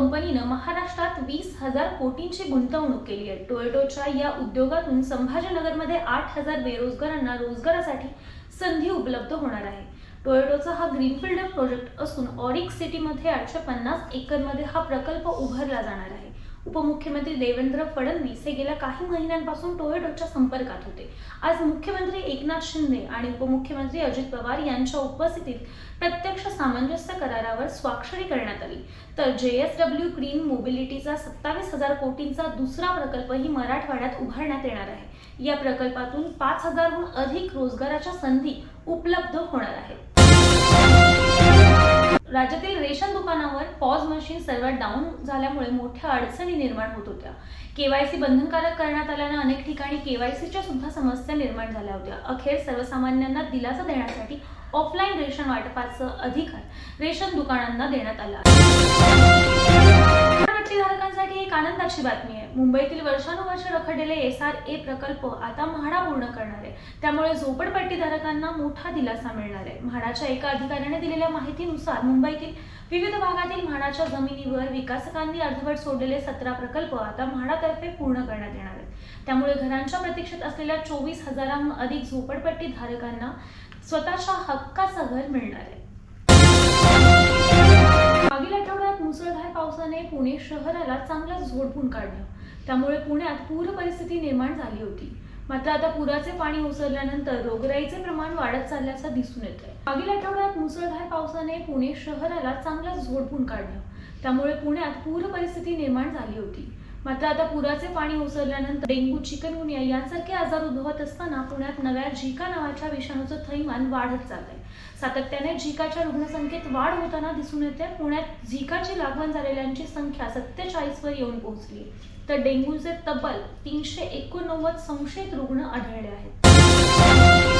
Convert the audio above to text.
कंपनीनं महाराष्ट्रात वीस हजार कोटींची गुंतवणूक केली आहे. टोयोटोच्या या उद्योगातून संभाजीनगरमध्ये आठ हजार बेरोजगारांना रोजगारासाठी संधी उपलब्ध होणार आहे. टोयोटोचा हा ग्रीनफील्ड प्रोजेक्ट असून ऑरिक सिटीमध्ये आठशे पन्नास एकरमध्ये हा प्रकल्प उभारला जाणार आहे. उपमुख्यमंत्री देवेंद्र फडणवीस हे गेल्या काही महिन्यांपासून टोयेटोच्या संपर्कात होते. आज मुख्यमंत्री एकनाथ शिंदे आणि उपमुख्यमंत्री अजित पवार यांच्या उपस्थितीत प्रत्यक्ष सामंजस्य करारावर स्वाक्षरी करण्यात आली. तर जे एस डब्ल्यू ग्रीन मोबिलिटीचा सत्तावीस हजार कोटींचा दुसरा प्रकल्पही मराठवाड्यात उभारण्यात येणार आहे. या प्रकल्पातून पाच हजारहून अधिक रोजगाराच्या संधी उपलब्ध होणार आहेत. राज्यातील रेशन दुकानावर पॉज मशीन सर्व्हर डाऊन झाल्यामुळे मोठ्या अडचणी निर्माण होत होत्या. केवायसी बंधनकारक करण्यात आल्यानं अनेक ठिकाणी केवायसीच्या सुद्धा समस्या निर्माण झाल्या होत्या. अखेर सर्वसामान्यांना दिलासा देण्यासाठी ऑफलाईन रेशन वाटपाचं अधिकार रेशन दुकानांना देण्यात आला झोपडपट्टीधारकांसाठी एक आनंदाची बातमी आहे. मुंबईतील वर्षानुवर्ष रखडलेले एस आर ए प्रकल्प आता म्हाडा पूर्ण करणार आहे. त्यामुळे झोपडपट्टीधारकांना मोठा दिलासा मिळणार आहे. म्हाडाच्या एका अधिकाऱ्याने दिलेल्या माहितीनुसार मुंबईतील विविध भागातील म्हाडाच्या जमिनीवर विकासकांनी अर्धवट सोडलेले सतरा प्रकल्प आता म्हाडातर्फे पूर्ण करण्यात येणार आहेत. त्यामुळे घरांच्या प्रतीक्षेत असलेल्या चोवीस हजारांहून अधिक झोपडपट्टी धारकांना स्वतःच्या हक्काचं घर मिळणार आहे. शहराला चांगला झोडपून काढलं. त्यामुळे पुण्यात पूर परिस्थिती निर्माण झाली होती. मात्र आता पुराचे पाणी ओसरल्यानंतर रोगराईचे प्रमाण वाढत चालल्याचं दिसून येत आहे मागील आठवड्यात मुसळधार पावसाने पुणे शहराला चांगला झोडपून काढलं. त्यामुळे पुण्यात पूर परिस्थिती निर्माण झाली होती. मात्र आता पुराचे पाणी ओसरल्यानंतर डेंग्यू चिकनगुनिया यांसारखे आजार उद्भवत असताना पुण्यात नव्या झिका नावाच्या विषाणूचं थैमान वाढत चाललंय. सातत्याने झिकाच्या रुग्णसंख्येत वाढ होताना दिसून येते. पुण्यात झिकाची लागवण झालेल्यांची संख्या सत्तेचाळीस वर येऊन पोहोचली तर डेंग्यूचे तब्बल तीनशे एकोणनव्वद संशयित रुग्ण आढळले आहेत.